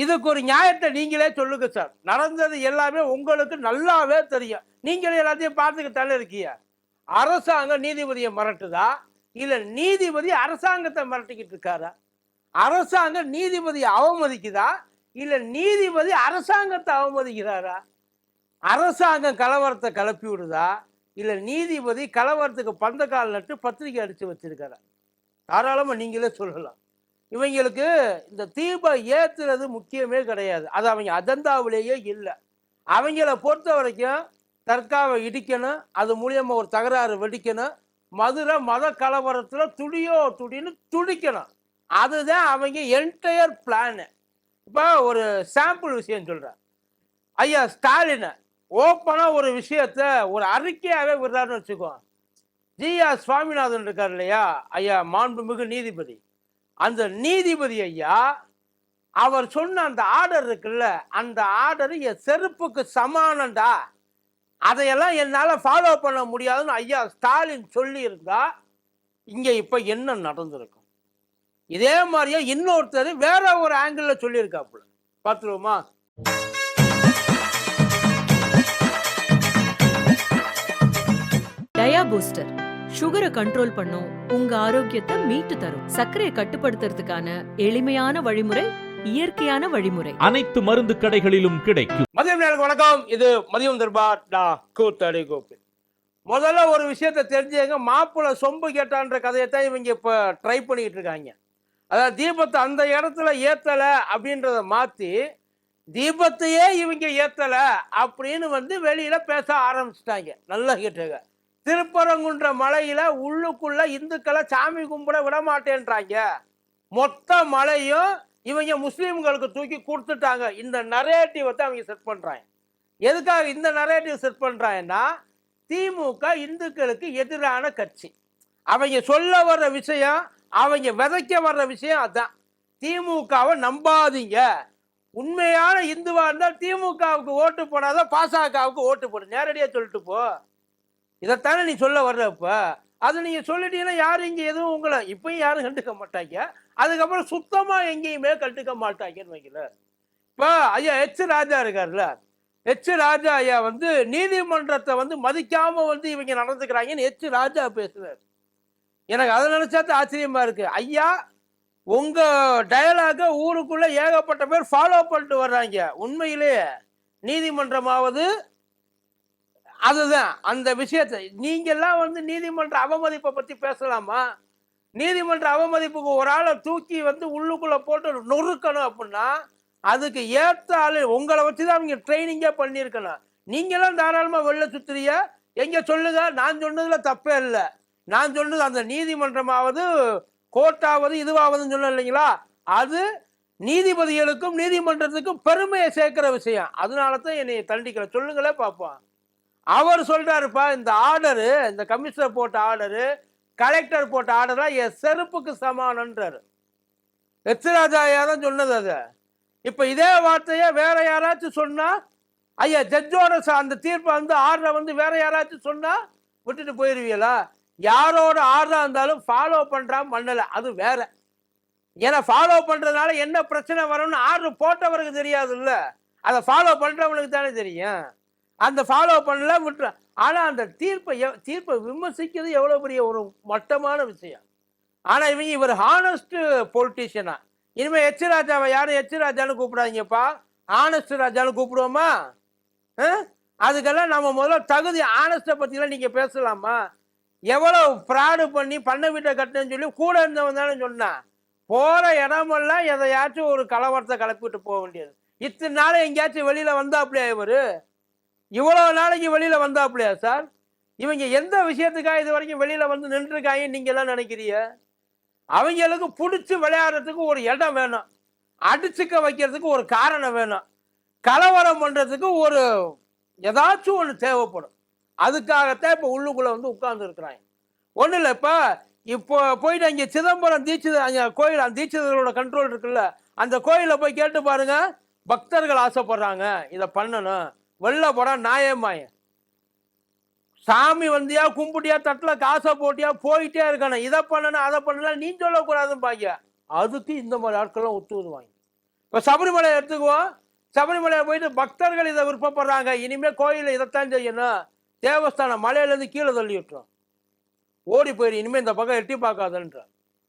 இதுக்கு ஒரு நியாயத்தை நீங்களே சொல்லுங்க சார். நடந்தது எல்லாமே உங்களுக்கு நல்லாவே தெரியும். நீங்களே எல்லாத்தையும் பார்த்துக்கிட்டாலே இருக்கீங்க. அரசாங்கம் நீதிபதியை மிரட்டுதா? இல்லை நீதிபதி அரசாங்கத்தை மிரட்டிக்கிட்டு இருக்காரா? அரசாங்கம் நீதிபதியை அவமதிக்குதா? இல்லை நீதிபதி அரசாங்கத்தை அவமதிக்கிறாரா? அரசாங்கம் கலவரத்தை கிளப்பி விடுதா? இல்லை நீதிபதி கலவரத்துக்கு பந்தக்கால் நட்டு பத்திரிக்கை அடித்து வச்சிருக்காரா? தாராளமாக நீங்களே சொல்லலாம். இவங்களுக்கு இந்த தீபம் ஏற்றுறது முக்கியமே கிடையாது. அது அவங்க அஜந்தாவிலேயே இல்லை. அவங்கள பொறுத்த வரைக்கும் தற்காவை இடிக்கணும். அது மூலியமாக ஒரு தகராறு வெடிக்கணும். மதுரை மத கலவரத்தில் துடியோ துடின்னு துடிக்கணும். அதுதான் அவங்க என்டையர் பிளானு இப்போ ஒரு சாம்பிள் விஷயம் சொல்கிறேன் ஐயா ஸ்டாலினை ஓப்பனாக ஒரு விஷயத்த ஒரு அறிக்கையாகவே விடுறாருன்னு வச்சுக்கோ. ஜி ஆர் சுவாமிநாதன் இருக்கார் இல்லையா? ஐயா மாண்புமிகு நீதிபதி. அந்த நீதிபதி ஐயா அவர் சொன்ன அந்த ஆர்டர் இருக்குல்ல அந்த ஆர்டர் என் செருப்புக்கு சமானண்டா அதையெல்லாம் என்னால் ஃபாலோ பண்ண முடியாதுன்னு ஐயா ஸ்டாலின் சொல்லியிருந்தா இங்கே இப்போ என்ன நடந்திருக்கும்? இதே மாதிரியே இன்னொருத்தர் வேற ஒரு ஆங்கிளில் சொல்லியிருக்காப்புல. பார்த்துருவோமா? டயா பூஸ்டர். சுகரை கண்ட்ரோல் பண்ணும். உங்க ஆரோக்கியத்தை மீட்டு தரும். சர்க்கரையை கட்டுப்படுத்துறதுக்கான எளிமையான வழிமுறை இயற்கையான வழிமுறை. அனைத்து மருந்து கடைகளிலும் கிடைக்கும். மதியம் நேரம் வணக்கம். இது மதியம் தர்பார் டா கூத்தடி கோப்பி முதல்ல ஒரு விஷயத்த தெரிஞ்சுங்க. மாப்பிள்ளை சொம்பு கேட்டான்ற கதையத்தான் இவங்க இப்போ ட்ரை பண்ணிட்டு இருக்காங்க. அதாவது தீபத்தை அந்த இடத்துல ஏத்தல அப்படின்றத மாத்தி தீபத்தையே இவங்க ஏத்தல அப்படின்னு வந்து வெளியில பேச ஆரம்பிச்சிட்டாங்க. நல்லா கேட்டுங்க திருப்பரங்குன்ற மலையில உள்ளுக்குள்ள இந்துக்களை சாமி கும்பிட விட மாட்டேன்றாங்க மொத்த மலையும் இவங்க முஸ்லீம்களுக்கு தூக்கி கொடுத்துட்டாங்க. இந்த நரேட்டிவ் வந்து அவங்க செட் பண்ணுறாங்க எதுக்காக இந்த நரேட்டிவ் செட் பண்ணுறாங்கன்னா திமுக இந்துக்களுக்கு எதிரான கட்சி. அவங்க சொல்ல வர்ற விஷயம் அவங்க விதைக்க வர்ற விஷயம் அதான். திமுகவை நம்பாதீங்க. உண்மையான இந்துவாக இருந்தால் திமுகவுக்கு ஓட்டு போடாத பாசகவுக்கு ஓட்டு போடு. நேரடியாக சொல்லிட்டு போ. இதைத்தானே நீ சொல்ல வர்றப்ப அது நீங்கள் சொல்லிட்டீங்கன்னா யாரும் இங்கே எதுவும் உங்களை இப்பயும் யாரும் கண்டுக்க மாட்டாங்க. அதுக்கப்புறம் சுத்தமாக எங்கேயுமே கண்டுக்க மாட்டாங்கன்னு வைக்கல இப்போ ஐயா எச் ராஜா இருக்கார்ல எச் ராஜா ஐயா வந்து நீதிமன்றத்தை வந்து மதிக்காமல் வந்து இவங்க நடந்துக்கிறாங்கன்னு எச் ராஜா பேசுறாரு. எனக்கு அதை நினைச்சா தான் இருக்குது ஐயா உங்கள் டயலாக ஊருக்குள்ளே ஏகப்பட்ட பேர் ஃபாலோ பண்ணிட்டு வர்றாங்க. உண்மையிலேயே நீதிமன்றமாவது அதுதான். அந்த விஷயத்தை. நீங்கெல்லாம் வந்து நீதிமன்ற அவமதிப்பை பற்றி பேசலாமா? நீதிமன்ற அவமதிப்புக்கு ஒரு ஆளை தூக்கி வந்து உள்ளுக்குள்ளே போட்டு நொறுக்கணும் அப்படின்னா அதுக்கு ஏற்ற ஆள் உங்களை வச்சுதான் அவங்க ட்ரைனிங்கே பண்ணியிருக்கணும். நீங்களாம் தாராளமாக வெளில சுற்றுறிய எங்கே சொல்லுங்க? நான் சொன்னதில் தப்பே இல்லை. நான் சொன்னது அந்த நீதிமன்றமாவது கோர்ட்டாவது இதுவாவதுன்னு சொன்னேன் இல்லைங்களா? அது நீதிபதிகளுக்கும் நீதிமன்றத்துக்கும் பெருமையை சேர்க்கிற விஷயம். அதனால தான் என்னை தண்டிக்கிற சொல்லுங்களே பார்ப்போம் அவர் சொல்றாருப்பா இந்த ஆர்டரு இந்த கமிஷனர் போட்ட ஆர்டரு கலெக்டர் போட்ட ஆர்டரா என் செருப்புக்கு சமானன்றாரு. எச்சராஜா தான் சொன்னது அது. இப்போ இதே வார்த்தையை வேற யாராச்சும் சொன்னா ஐயா ஜட்ஜோட அந்த தீர்ப்பை வந்து ஆர்டரை வந்து வேற யாராச்சும் சொன்னா விட்டுட்டு போயிருவீங்களா? யாரோட ஆர்டரா இருந்தாலும் ஃபாலோ பண்றான் பண்ணலை அது வேற. ஏன்னா ஃபாலோ பண்ணுறதுனால என்ன பிரச்சனை வரும்னு ஆர்டர் போட்டவருக்கு தெரியாது இல்லை அதை ஃபாலோ பண்றவனுக்கு தானே தெரியும். அந்த ஃபாலோ பண்ணல விட்டுற ஆனால் அந்த தீர்ப்பை தீர்ப்பை விமர்சிக்கிறது எவ்வளோ பெரிய ஒரு மட்டமான விஷயம். ஆனால் இவங்க இவர் ஹானஸ்ட் பொலிட்டீஷியனா இனிமேல் எச் ராஜாவை யாரும் எச் ராஜான்னு கூப்பிடாதீங்கப்பா. ஆனஸ்ட் ராஜான்னு கூப்பிடுவோமா? அதுக்கெல்லாம் நம்ம முதல்ல தகுதி ஆனஸ்ட்டை பற்றிலாம் நீங்கள் பேசலாமா? எவ்வளோ ஃப்ராடு பண்ணி பண்ண வீட்டை கட்டணும்னு சொல்லி கூட இருந்தவன் தானே சொன்னான். இடமெல்லாம் எதையாச்சும் ஒரு கலவரத்தை கலப்பிட்டு போக வேண்டியது. இத்தனை நாள் எங்கேயாச்சும் வெளியில் வந்தா அப்படியே இவர்? இவ்வளோ நாளைக்கு வெளியில் வந்தாப்புலையா சார்? இவங்க எந்த விஷயத்துக்காக இது வரைக்கும் வெளியில் வந்து நின்றுருக்காங்க நீங்கள்லாம் நினைக்கிறீங்க? அவங்களுக்கு பிடிச்சி விளையாடுறதுக்கு ஒரு இடம் வேணும். அடிச்சுக்க வைக்கிறதுக்கு ஒரு காரணம் வேணும். கலவரம் பண்ணுறதுக்கு ஒரு ஏதாச்சும் ஒன்று தேவைப்படும். அதுக்காகத்தான் இப்போ உள்ளுக்குள்ளே வந்து உட்கார்ந்துருக்குறாங்க ஒன்றும் இல்லை இப்போ இப்போ போயிட்டு அங்கே சிதம்பரம் தீட்சித அங்கே கோயில் அந்த தீட்சிதர்களோட கண்ட்ரோல் இருக்குல்ல அந்த கோயிலில் போய் கேட்டு பாருங்கள் பக்தர்கள் ஆசைப்படுறாங்க. இதை பண்ணணும். வெளில போடா நியாயமாயம் சாமி வந்தியா கும்பிட்டியா தட்டில் காசை போட்டியா போயிட்டே இருக்கணும். இதை பண்ணணும் அதை பண்ணலாம் நீ சொல்லக்கூடாதுன்னு பாங்க அதுக்கு இந்த மாதிரி ஆட்கள்லாம் ஒத்துக்குதுவாங்க இப்போ சபரிமலை எடுத்துக்குவோம். சபரிமலையை போயிட்டு பக்தர்கள் இதை விருப்பப்படுறாங்க. இனிமேல் கோயிலில் இதைத்தான் செய்யணும். தேவஸ்தானம் மலையிலேருந்து கீழே தள்ளி விட்டுரும். ஓடி போயிரு இனிமேல் இந்த பக்கம் எட்டி பார்க்காதன்ற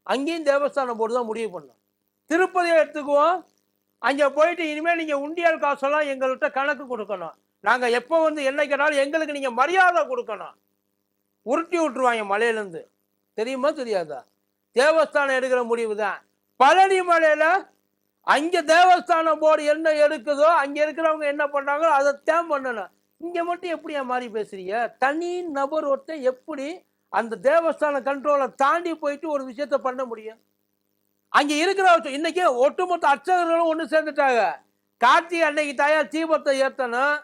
அங்கேயும் தேவஸ்தானம் போட்டு தான் முடிவு பண்ணோம் திருப்பதியை எடுத்துக்குவோம். அங்கே போயிட்டு இனிமேல் நீங்கள் உண்டியல் காசெல்லாம் எங்கள்கிட்ட கணக்கு கொடுக்கணும். நாங்கள் எப்போ வந்து என்ன கேட்டாலும் எங்களுக்கு நீங்கள் மரியாதை கொடுக்கணும். உருட்டி விட்டுருவாங்க மலையிலேருந்து. தெரியுமா தெரியாதா? தேவஸ்தானம் எடுக்கிற முடிவு தான் பழனி மலையில் அங்கே தேவஸ்தான போர்டு என்ன எடுக்குதோ அங்கே இருக்கிறவங்க என்ன பண்ணுறாங்களோ அதைத்தான் பண்ணணும். இங்கே மட்டும் எப்படியா மாறி பேசுறீங்க? தனி நபர் ஒருத்தன் எப்படி அந்த தேவஸ்தான கண்ட்ரோலை தாண்டி போயிட்டு ஒரு விஷயத்த பண்ண முடியும்? அங்க இருக்கிற இன்னைக்கு ஒட்டுமொத்த அர்ச்சகர்களும் ஒன்று சேர்ந்துட்டாங்க. கார்த்திகை அன்னைக்கு தாயார் தீபத்தை ஏத்தணும்.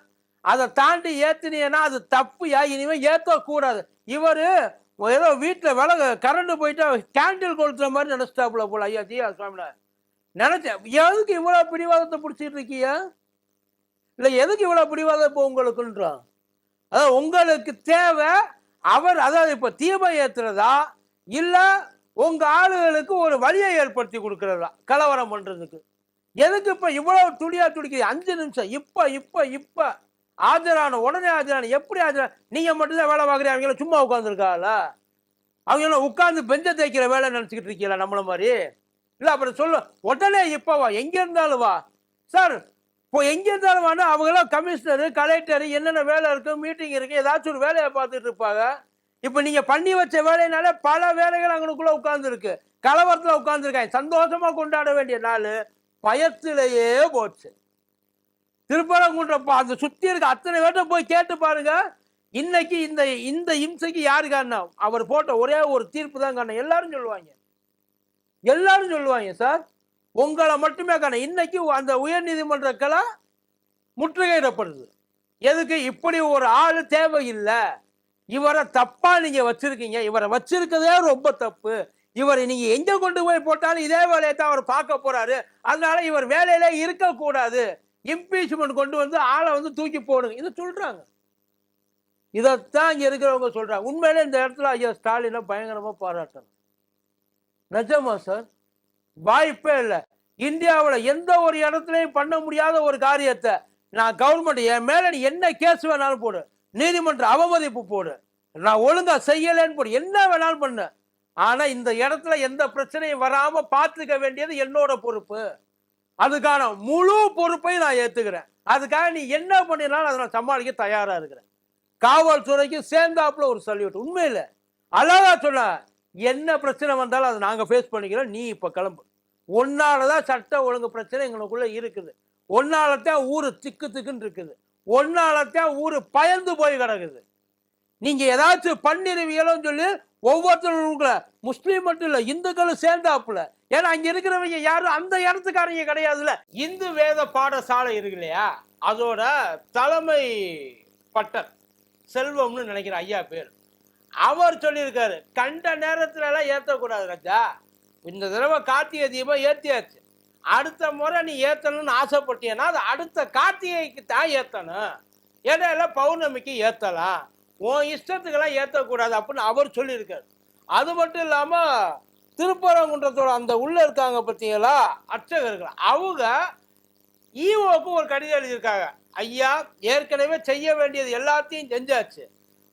அதை தாண்டி ஏத்தினீங்கன்னா அது தப்புயா? இனிமே ஏத்தக்கூடாது. இவர் ஏதோ வீட்டில் விலக கரண்ட் போயிட்டு கேண்டில் கொளுத்துற மாதிரி நினைச்சிட்டாப்புல போல. ஐயா ஜியா சுவாமினா நினைச்சேன் எதுக்கு இவ்வளோ பிடிவாதத்தை பிடிச்சிட்டு இருக்கியா இல்லை எதுக்கு இவ்வளோ பிடிவாதம் இப்போ உங்களுக்குன்றோம் அதாவது உங்களுக்கு தேவை அவர் அதாவது இப்போ தீபம் ஏற்றுறதா இல்லை உங்க ஆளுகளுக்கு ஒரு வழியை ஏற்படுத்தி கொடுக்கறதா? கலவரம் பண்றதுக்கு. எதுக்கு இப்ப இவ்வளவு துடியா துடிக்குது அஞ்சு நிமிஷம். இப்ப இப்ப இப்ப. ஆஜரான உடனே ஆஜரான எப்படி ஆஜரான நீங்க மட்டும்தான் வேலை பார்க்குறீங்க. அவங்கள சும்மா உட்காந்துருக்காங்கள அவங்க என்ன உட்காந்து பெஞ்ச தேய்க்கிற வேலை நினச்சிக்கிட்டு இருக்கீங்களா நம்மள மாதிரி? இல்லை அப்புறம் சொல்லு. உடனே இப்போ வா. எங்கே இருந்தாலும் வா. சார் இப்போ எங்கே இருந்தாலும் வானா அவங்களாம் கமிஷனரு கலெக்டரு என்னென்ன வேலை இருக்குது மீட்டிங் இருக்குது ஏதாச்சும் ஒரு வேலையை பார்த்துட்டு இருப்பாங்க. இப்போ நீங்கள் பண்ணி வச்ச வேலையினால பல வேலைகள் அங்கனுக்குள்ள உட்காந்துருக்கு கலவரத்தில் உட்காந்துருக்காங்க சந்தோஷமா கொண்டாட வேண்டிய நாள் பயத்திலேயே போச்சு. திருப்பரங்குன்ற பா- அந்த சுத்தி இருக்க அத்தனை பேர்ட்ட போய் கேட்டு பாருங்க. இன்னைக்கு இந்த இந்த இம்சைக்கு யாரு காரணம்? அவர் போட்ட ஒரே ஒரு தீர்ப்பு தான் காரணம். எல்லாரும் சொல்லுவாங்க. எல்லாரும் சொல்லுவாங்க சார். உங்களை மட்டுமே காரணம். இன்னைக்கு அந்த உயர் நீதிமன்ற முற்றுகையிடப்படுது. எதுக்கு? இப்படி ஒரு ஆள் தேவையில்லை. இவரை தப்பா நீங்க வச்சிருக்கீங்க. இவரை வச்சிருக்கதே ரொம்ப தப்பு. இவரை நீங்க எங்க கொண்டு போய் போட்டாலும் இதே வேலையை தான் அவர் பார்க்க போறாரு. அதனால இவர் வேலையில இருக்கக்கூடாது. இம்பீச்மெண்ட் கொண்டு வந்து ஆளை வந்து தூக்கி போடுங்க. இதை சொல்றாங்க. இதைத்தான் இங்க இருக்கிறவங்க சொல்றாங்க. உண்மையிலே இந்த இடத்துல ஐயா ஸ்டாலினை பயங்கரமா பாராட்டணும். நிஜமா சார் வாய்ப்பே இல்லை. இந்தியாவில் எந்த ஒரு இடத்துலையும் பண்ண முடியாத ஒரு காரியத்தை நான் கவர்மெண்ட் என் மேலே நீ என்ன கேஸ் வேணாலும் போடு. நீதிமன்ற அவமதிப்பு போடு. நான் ஒழுங்கா செய்யலைன்னு போடு. என்ன வேணாலும் பண்ணு. ஆனா இந்த இடத்துல எந்த பிரச்சனையும் வராம பார்த்துக்க வேண்டியது என்னோட பொறுப்பு. அதுக்கான முழு பொறுப்பையும் நான் ஏத்துக்கிறேன். அதுக்காக நீ என்ன பண்ணினாலும் அதை நான் சமாளிக்க தயாரா இருக்கிறேன். காவல்துறைக்கு சேர்ந்தாப்புல ஒரு சல்யூட். உண்மையில. அழகா சொல்ல என்ன பிரச்சனை வந்தாலும் அதை நாங்க ஃபேஸ் பண்ணிக்கிறோம். நீ இப்ப கிளம்பு. ஒன்னாலதான் சட்ட ஒழுங்கு பிரச்சனை எங்களுக்குள்ள இருக்குது. ஒன்னாலத்தான் ஊரு திக்கு திக்குன்னு இருக்குது. ஒன்னாலத்தான் ஊர் பயந்து போய் கிடக்குது. நீங்கள் ஏதாச்சும் பண்ணிருவீங்களோன்னு சொல்லி ஒவ்வொருத்தருக்குள்ள முஸ்லீம் மட்டும் இல்லை இந்துக்களும் சேர்ந்தாப்புல. ஏன்னா அங்கே இருக்கிறவங்க யாரும் அந்த இடத்துக்காரங்க கிடையாதுல்ல. இந்து வேத பாடசாலை இருக்கு இல்லையா? அதோட தலைமை பட்டர் செல்வம்னு நினைக்கிற ஐயா பேர். அவர் சொல்லியிருக்காரு கண்ட நேரத்துல எல்லாம் ராஜா. இந்த தடவை கார்த்திகை தீபம் ஏற்றியாச்சு அடுத்த முறை நீ ஏற்றணும்னு ஆசைப்பட்டீங்கன்னா அது அடுத்த கார்த்திகைக்கு தான் ஏற்றணும் இடையில பௌர்ணமிக்கு ஏற்றலாம் உன் இஷ்டத்துக்கெல்லாம் ஏற்றக்கூடாது அப்படின்னு அவர் சொல்லியிருக்காரு. அது மட்டும் இல்லாமல் திருப்பரங்குன்றத்தோட அந்த உள்ளே இருக்காங்க பார்த்தீங்களா அர்ச்சகர்கள். அவங்க ஈஓக்கு ஒரு கடிதம் எழுதியிருக்காங்க. ஐயா ஏற்கனவே செய்ய வேண்டியது எல்லாத்தையும் செஞ்சாச்சு.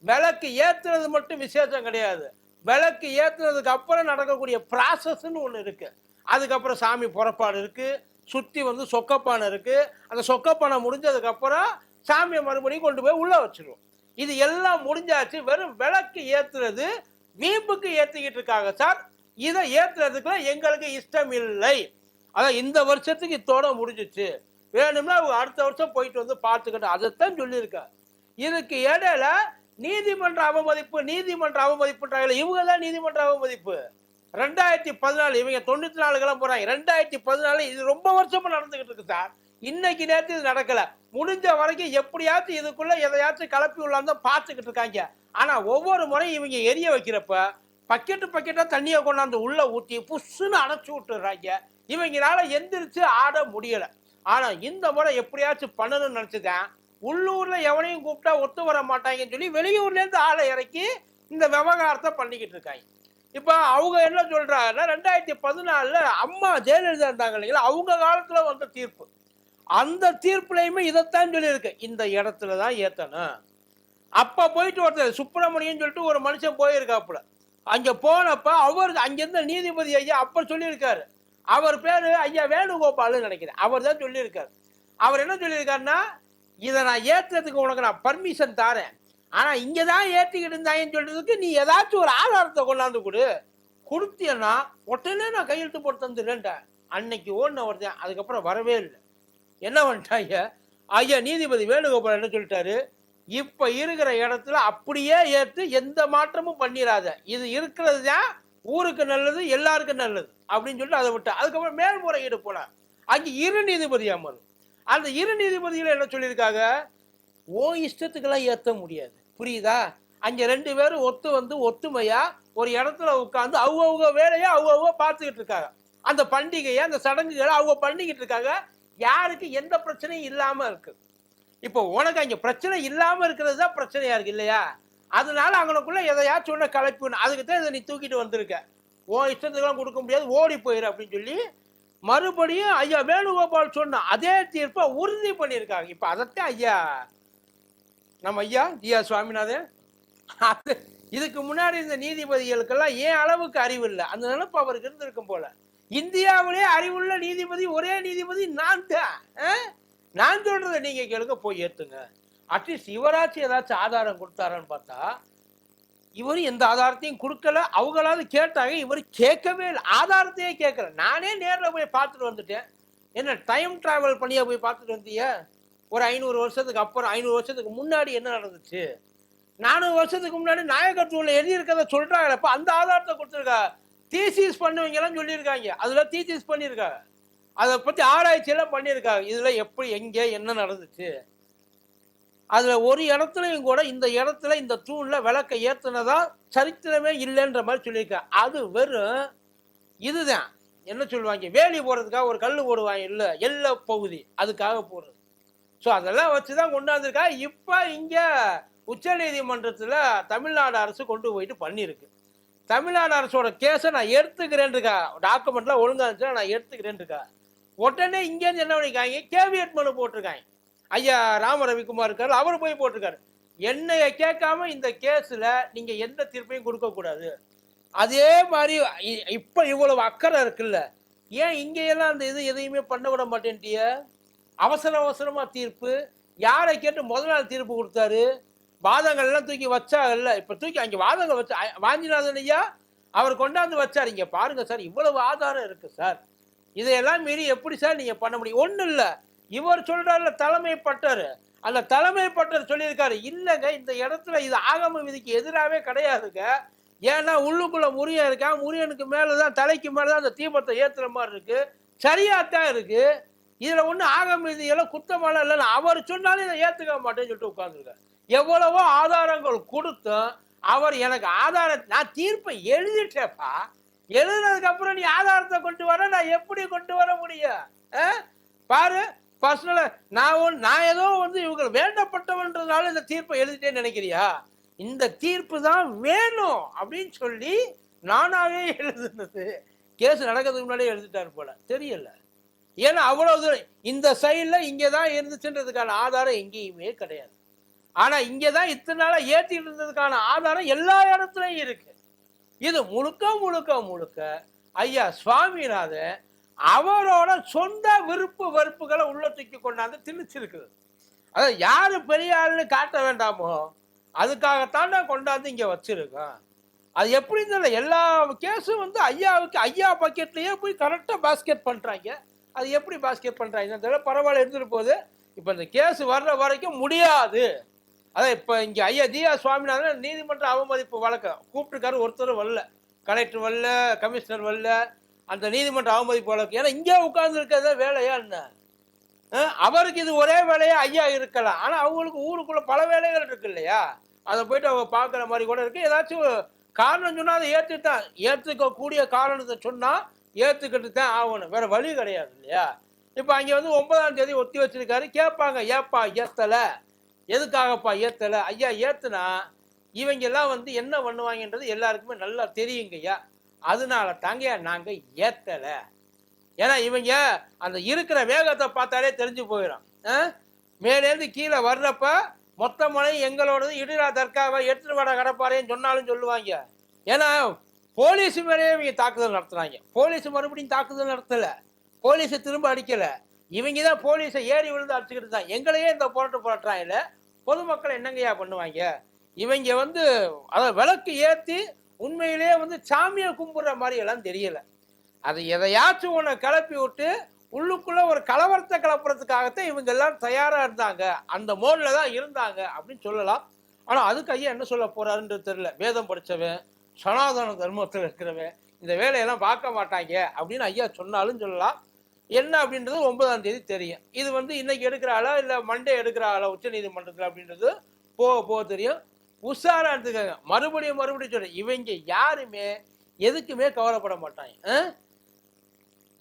விளக்கு ஏற்றுறது மட்டும் விசேஷம் கிடையாது. விளக்கு ஏற்றுனதுக்கு அப்புறம் நடக்கக்கூடிய ப்ராசஸ்ன்னு ஒன்று இருக்குது அதுக்கப்புறம் சாமி புறப்பாடு இருக்குது சுற்றி வந்து சொக்கப்பானை இருக்குது அந்த சொக்கப்பானை முடிஞ்சதுக்கப்புறம் சாமியை மறுபடியும் கொண்டு போய் உள்ளே வச்சிருவோம். இது எல்லாம் முடிஞ்சாச்சு. வெறும் விளக்கு ஏற்றுறது வீம்புக்கு ஏற்றிக்கிட்டு இருக்காங்க சார். இதை ஏற்றுறதுக்குலாம் எங்களுக்கு இஷ்டம் இல்லை. அதான் இந்த வருஷத்துக்கு இத்தோட முடிஞ்சிச்சு. வேணும்னா அவங்க அடுத்த வருஷம் போயிட்டு வந்து பார்த்துக்கட்டும் அதைத்தான் சொல்லியிருக்காங்க இதுக்கு இடையில நீதிமன்ற அவமதிப்பு நீதிமன்ற அவமதிப்புன்றாங்களே இவங்க தான் நீதிமன்ற அவமதிப்பு. ரெண்டாயிரத்தி பதினாலு இவங்க தொண்ணூற்றி நாலு கிளம்ப ரெண்டாயிரத்தி பதினாலு இது ரொம்ப வருஷமாக நடந்துக்கிட்டு இருக்கு சார். இன்னைக்கு நேரத்தில் இது நடக்கலை. முடிஞ்ச வரைக்கும் எப்படியாச்சும் இதுக்குள்ளே எதையாச்சும் கலப்பி உள்ளாந்து பார்த்துக்கிட்டு இருக்காங்க. ஆனால் ஒவ்வொரு முறையும் இவங்க எரிய வைக்கிறப்ப பக்கெட்டு பக்கெட்டாக தண்ணியை கொண்டாந்து உள்ளே ஊற்றி புஷ்ஷுன்னு அணைச்சி விட்டுறாங்க இவங்களால எந்திரிச்சு ஆட முடியலை. ஆனால் இந்த முறை எப்படியாச்சும் பண்ணணும்னு நினச்சிதான் உள்ளூரில் எவனையும் கூப்பிட்டா ஒத்து வர மாட்டாங்கன்னு சொல்லி வெளியூர்லேருந்து ஆளை இறக்கி இந்த விவகாரத்தை பண்ணிக்கிட்டு இருக்காங்க. இப்போ அவங்க என்ன சொல்றாங்கன்னா ரெண்டாயிரத்தி பதினாலில் அம்மா ஜெயலலிதா இருந்தாங்க இல்லைங்களா? அவங்க காலத்தில் வந்த தீர்ப்பு. அந்த தீர்ப்புலையுமே இதைத்தான் சொல்லியிருக்கு. இந்த இடத்துல தான் ஏற்றணும் அப்போ போயிட்டு ஒருத்தர் சுப்பிரமணியன் சொல்லிட்டு ஒரு மனுஷன் போயிருக்காப்புல. அங்கே போனப்ப அவர் அங்கிருந்த நீதிபதி ஐயா அப்போ சொல்லியிருக்காரு. அவர் பேர் ஐயா வேணுகோபால்னு நினைக்கிறேன். அவர் தான் சொல்லியிருக்காரு. அவர் என்ன சொல்லியிருக்காருன்னா இதை நான் ஏற்றுறதுக்கு உனக்கு நான் பர்மிஷன் தரேன். ஆனால் இங்கே தான் ஏற்றிக்கிட்டு இருந்தாங்கன்னு சொல்றதுக்கு நீ ஏதாச்சும் ஒரு ஆதாரத்தை கொண்டாந்து கொடு. கொடுத்தீன்னா உடனே நான் கையெழுத்து போட்டு தந்துடுறேன்ட்டேன் அன்னைக்கு ஓடின ஒருத்தன் அதுக்கப்புறம் வரவே இல்லை. என்ன பண்ணிட்டாங்க ஐயா? நீதிபதி வேணுகோபால் என்ன சொல்லிட்டாரு? இப்ப இருக்கிற இடத்துல அப்படியே ஏற்று எந்த மாற்றமும் பண்ணிடாத இது இருக்கிறது தான் ஊருக்கு நல்லது எல்லாருக்கும் நல்லது அப்படின்னு சொல்லிட்டு அதை விட்டு. அதுக்கப்புறம் மேல்முறையீடு போனார். அங்கே இரு நீதிபதி அமர். அந்த இரு நீதிபதிகள் என்ன சொல்லியிருக்காங்க? ஓ இஷ்டத்துக்கெல்லாம் ஏற்ற முடியாது. புரியுதா? அங்கே ரெண்டு பேரும் ஒத்து வந்து ஒத்துமையா ஒரு இடத்துல உட்காந்து அவங்க வேலையை அவங்க பார்த்துக்கிட்டு இருக்காங்க. அந்த பண்டிகையை அந்த சடங்குகளை அவங்க பண்ணிக்கிட்டு இருக்காங்க. யாருக்கு எந்த பிரச்சனையும் இல்லாம இருக்கு. இப்போ உனக்கு அங்க பிரச்சனை இல்லாம இருக்கிறது தான் பிரச்சனையா இருக்கு இல்லையா? அதனால அவங்களுக்குள்ள எதையாச்சும் ஒன்று கலப்பிடணும் அதுக்கு தான் இதை நீ தூக்கிட்டு வந்திருக்க. உன் இஷ்டத்துக்கெல்லாம் கொடுக்க முடியாது ஓடி போயிரு அப்படின்னு சொல்லி மறுபடியும் ஐயா வேணுகோபால் சொன்ன அதே தீர்ப்பை உறுதி பண்ணியிருக்காங்க. இப்போ அதைத்தான் ஐயா நம்ம ஐயா ஜியா சுவாமிநாதன். அது இதுக்கு முன்னாடி இந்த நீதிபதிகளுக்கெல்லாம் ஏன் அளவுக்கு அறிவு இல்லை? அந்த நினைப்பு அவருக்கு இருந்திருக்கும் போல. இந்தியாவிலே அறிவுள்ள நீதிபதி ஒரே நீதிபதி நான் தான். நான் சொல்றத நீங்க கேளுங்க போய் ஏத்துங்க. அட்லீஸ்ட் இவராச்சும் ஏதாச்சும் ஆதாரம் கொடுத்தாரான்னு பார்த்தா இவர் எந்த ஆதாரத்தையும் கொடுக்கல. அவங்களாவது கேட்டாங்க இவர் கேட்கவே இல்லை. ஆதாரத்தையே கேட்கல. நானே நேரில் போய் பார்த்துட்டு வந்துட்டேன். என்ன டைம் டிராவல் பண்ணியா போய் பார்த்துட்டு வந்தியா? ஒரு ஐநூறு வருஷத்துக்கு அப்புறம் ஐநூறு வருஷத்துக்கு முன்னாடி என்ன நடந்துச்சு? நானூறு வருஷத்துக்கு முன்னாடி நாயகத்துவத்தில் எழுதியிருக்கதை சொல்கிறாங்களப்ப அந்த ஆதாரத்தை கொடுத்துருக்கா? தீசிஸ் பண்ணுவீங்கலாம் சொல்லியிருக்காங்க. அதில் தீசிஸ் பண்ணியிருக்காங்க. அதை பற்றி ஆராய்ச்சியெல்லாம் பண்ணியிருக்காங்க. இதில் எப்படி எங்கே என்ன நடந்துச்சு? அதில் ஒரு இடத்துலையும் கூட இந்த இடத்துல இந்த தூணில் விளக்க ஏற்றுனதா சரித்திரமே இல்லைன்ற மாதிரி சொல்லியிருக்காங்க. அது வெறும் இதுதான். என்ன சொல்லுவாங்க? வேலி போடுறதுக்காக ஒரு கல் போடுவாங்க. இல்லை எல்லை பகுதி. அதுக்காக போடுறது. ஸோ அதெல்லாம் வச்சு தான் கொண்டாந்துருக்கா. இப்போ இங்கே உச்சநீதிமன்றத்தில் தமிழ்நாடு அரசு கொண்டு போயிட்டு பண்ணியிருக்கு தமிழ்நாடு அரசோட கேஸை நான் எடுத்துக்கிறேன்ருக்கா. டாக்குமெண்ட்லாம் ஒழுங்காக இருந்துச்சுன்னா நான் எடுத்துக்கிறேன்ருக்கா. உடனே இங்கேருந்து என்ன பண்ணிக்காங்க கேவியட் மனு போட்டிருக்காங்க. ஐயா ராம ரவிக்குமார் இருக்காரு அவர் போய் போட்டிருக்காரு. என்னைய கேட்காம இந்த கேஸில் நீங்கள் எந்த தீர்ப்பையும் கொடுக்கக்கூடாது. அதே மாதிரி இப்போ இவ்வளவு அக்கறை இருக்குல்ல. ஏன் இங்கேயெல்லாம் அந்த இது எதையுமே பண்ண விட மாட்டேன்ட்டிய? அவசர அவசரமாக தீர்ப்பு. யாரை கேட்டு முதல் நாள் தீர்ப்பு கொடுத்தாரு? வாதங்கள்லாம் தூக்கி வச்சாங்கல்ல இப்போ தூக்கி அங்கே வாதங்கள் வச்சா வாஞ்சிநாதன் ஐயா அவர் கொண்டாந்து வச்சார். இங்கே பாருங்கள் சார் இவ்வளவு ஆதாரம் இருக்குது சார். இதையெல்லாம் மீறி எப்படி சார் நீங்கள் பண்ண முடியும்? ஒன்றும் இல்லை. இவர் சொல்கிறார்ல தலைமை பட்டர் அந்த தலைமை பட்டர் சொல்லியிருக்காரு இல்லைங்க இந்த இடத்துல இது ஆகம விதிக்கு எதிராகவே கிடையாதுங்க. ஏன்னா உள்ளுக்குள்ளே முறியன் இருக்கா முறியனுக்கு மேலதான் தலைக்கு மேலே தான் அந்த தீபத்தை ஏற்றுற மாதிரி இருக்குது சரியாக தான் இருக்குது இதில் ஒன்றும் ஆகம விதியெல்லாம் குத்தமெல்லாம் இல்லைன்னு அவர் சொன்னாலும் இதை ஏற்றுக்க மாட்டேன்னு சொல்லிட்டு உட்கார்ந்துருக்காரு. எவ்வளவோ ஆதாரங்கள் கொடுத்தும் அவர் எனக்கு ஆதார நான் தீர்ப்பை எழுதிட்டேப்பா. எழுதுனதுக்கப்புறம் நீ ஆதாரத்தை கொண்டு வர நான் எப்படி கொண்டு வர முடியும்? ஆ? பாரு பர்சனலாக நான் ஒன் நான் ஏதோ வந்து இவங்க வேண்டப்பட்டவன்றதுனால இந்த தீர்ப்பை எழுதிட்டேன்னு நினைக்கிறியா? இந்த தீர்ப்பு தான் வேணும் அப்படின்னு சொல்லி நானாகவே எழுதுனது. கேஸ் நடக்கிறதுக்கு முன்னாடியே எழுதிட்டாரு போல. தெரியல. ஏன்னா அவ்வளவு தூரம் இந்த சைடில் இங்கே தான் இருந்துச்சுன்றதுக்கான ஆதாரம் எங்கேயுமே கிடையாது. ஆனால் இங்கே தான் இத்தனை நாளாக ஏற்றிட்டு இருந்ததுக்கான ஆதாரம் எல்லா இடத்துலையும் இருக்கு. இது முழுக்க முழுக்க முழுக்க ஐயா சுவாமிநாதன் அவரோட சொந்த விருப்பு வெறுப்புகளை உள்ள தூக்கி கொண்டாந்து திணிச்சிருக்குது. அதாவது யார் பெரிய காட்ட வேண்டாமோ அதுக்காகத்தான் நான் கொண்டாந்து இங்கே வச்சுருக்கோம் அது எப்படி தெரியல எல்லா கேஸும் வந்து ஐயாவுக்கு ஐயா பக்கெட்லேயே போய் கரெக்டாக பாஸ்கெட் பண்ணுறாங்க அது எப்படி பாஸ்கெட் பண்ணுறாங்க தெரியல பரவாயில்ல எடுத்துகிட்டு போகுது. இப்போ இந்த கேஸ் வர்ற வரைக்கும் முடியாது. அதான் இப்போ இங்கே ஐயா தியா சுவாமிநாதன் நீதிமன்ற அவமதிப்பு வழக்கு கூப்பிட்டுருக்காரு ஒருத்தரும் வரல. கலெக்டர் வரல கமிஷனர் வரல. அந்த நீதிமன்ற அவமதிப்பு வழக்கு. ஏன்னா இங்கே உட்கார்ந்துருக்கிறது வேலையா என்ன? அவருக்கு இது ஒரே வேலையா ஐயா இருக்கலாம். ஆனால் அவங்களுக்கு ஊருக்குள்ள பல வேலைகள் இருக்கு இல்லையா? அதை போயிட்டு அவங்க பார்க்குற மாதிரி கூட இருக்குது ஏதாச்சும் காரணம் சொன்னால் அதை ஏற்றுத்தான் ஏற்றுக்கக்கூடிய காரணத்தை சொன்னால் ஏற்றுக்கிட்டு தான் ஆகணும். வேற வழி கிடையாது இல்லையா? இப்போ அங்கே வந்து ஒன்பதாம் தேதி ஒத்தி வச்சிருக்காரு. கேட்பாங்க ஏப்பா ஏற்றலை எதுக்காகப்பா ஏற்றலை ஐயா ஏற்றுனா இவங்கெல்லாம் வந்து என்ன பண்ணுவாங்கன்றது எல்லாருக்குமே நல்லா தெரியுங்கய்யா அதனால தாங்க நாங்கள் ஏற்றலை ஏன்னா இவங்க அந்த இருக்கிற வேகத்தை பார்த்தாலே தெரிஞ்சு போயிடும் ஆ? மேலேருந்து கீழே வர்றப்ப மொத்த மழை எங்களோடது இடுரா தர்காவை எடுத்துட்டு வட கடப்பாறைன்னு சொன்னாலும் சொல்லுவாங்க. ஏன்னா போலீஸ் மேலேயே இவங்க தாக்குதல் நடத்துனாங்க போலீஸ் மறுபடியும் தாக்குதல் நடத்தல. போலீஸை திரும்ப அடிக்கலை. இவங்க தான் போலீஸை ஏறி விழுந்து அடிச்சுக்கிட்டு தான். எங்களையே இந்த போராட்ட போராட்டாங்கல்ல பொதுமக்கள் என்னங்கய்யா பண்ணுவாங்க? இவங்க வந்து அதை விளக்கு ஏற்றி உண்மையிலேயே வந்து சாமியை கும்பிட்ற மாதிரி எல்லாம் தெரியல. அது எதையாச்சும் ஒன்று கிளப்பி விட்டு உள்ளுக்குள்ள ஒரு கலவரத்தை கிளப்புறதுக்காகத்தான் இவங்க எல்லாம் தயாராக இருந்தாங்க. அந்த மோடில் தான் இருந்தாங்க அப்படின்னு சொல்லலாம். ஆனால் அதுக்கு ஐயா என்ன சொல்ல போறாருன்றது தெரியல. வேதம் படித்தவன் சனாதன தர்மத்தில் இருக்கிறவன் இந்த வேலையெல்லாம் பார்க்க மாட்டாங்க அப்படின்னு ஐயா சொன்னாலும் சொல்லலாம். என்ன அப்படின்றது ஒன்பதாம் தேதி தெரியும். இது வந்து இன்னைக்கு எடுக்கிற ஆளா மண்டே எடுக்கிற ஆளா உச்ச நீதிமன்றத்தில் அப்படின்றது போக போக தெரியும். உஷாராக எடுத்துக்கங்க. மறுபடியும் மறுபடியும் சொல்கிறேன் இவங்க யாருமே எதுக்குமே கவலைப்பட மாட்டாங்க.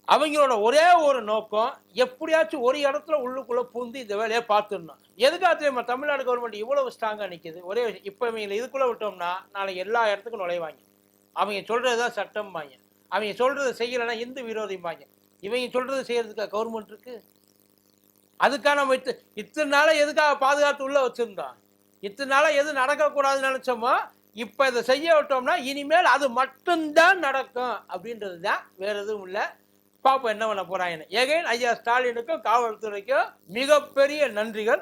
அவங்களோட ஒரே ஒரு நோக்கம் எப்படியாச்சும் ஒரு இடத்துல உள்ளுக்குள்ள பூந்து இந்த வேலையை பார்த்துடணும். எதுக்காக தெரியுமா? தமிழ்நாடு கவர்மெண்ட் இவ்வளவு ஸ்ட்ராங்கா நிக்குது. ஒரே இப்போ இப்ப இவங்களை இதுக்குள்ள விட்டோம்னா நாளைக்கு எல்லா இடத்துக்கும் நுழைவாங்க. அவங்க சொல்றதுதான் சட்டம் வாங்க அவங்க சொல்கிறத செய்யலைன்னா இந்து விரோதிம்பாங்க. இவங்க சொல்றதை செய்கிறதுக்கா கவர்மெண்ட் இருக்கு? அதுக்காக நம்ம இத்து இத்தனை நாளா எதுக்காக பாதுகாத்து உள்ள வச்சுருந்தோம்? இத்தனை நாளாக எது நடக்கக்கூடாதுன்னு நினச்சோமோ இப்போ இதை செய்ய விட்டோம்னா இனிமேல் அது மட்டும்தான் நடக்கும் அப்படின்றது தான் வேறு எதுவும் இல்லை. பாப்போம் என்ன பண்ண போறாங்கன்னு எகைன் ஐயா ஸ்டாலினுக்கும் காவல்துறைக்கும் மிகப்பெரிய நன்றிகள்.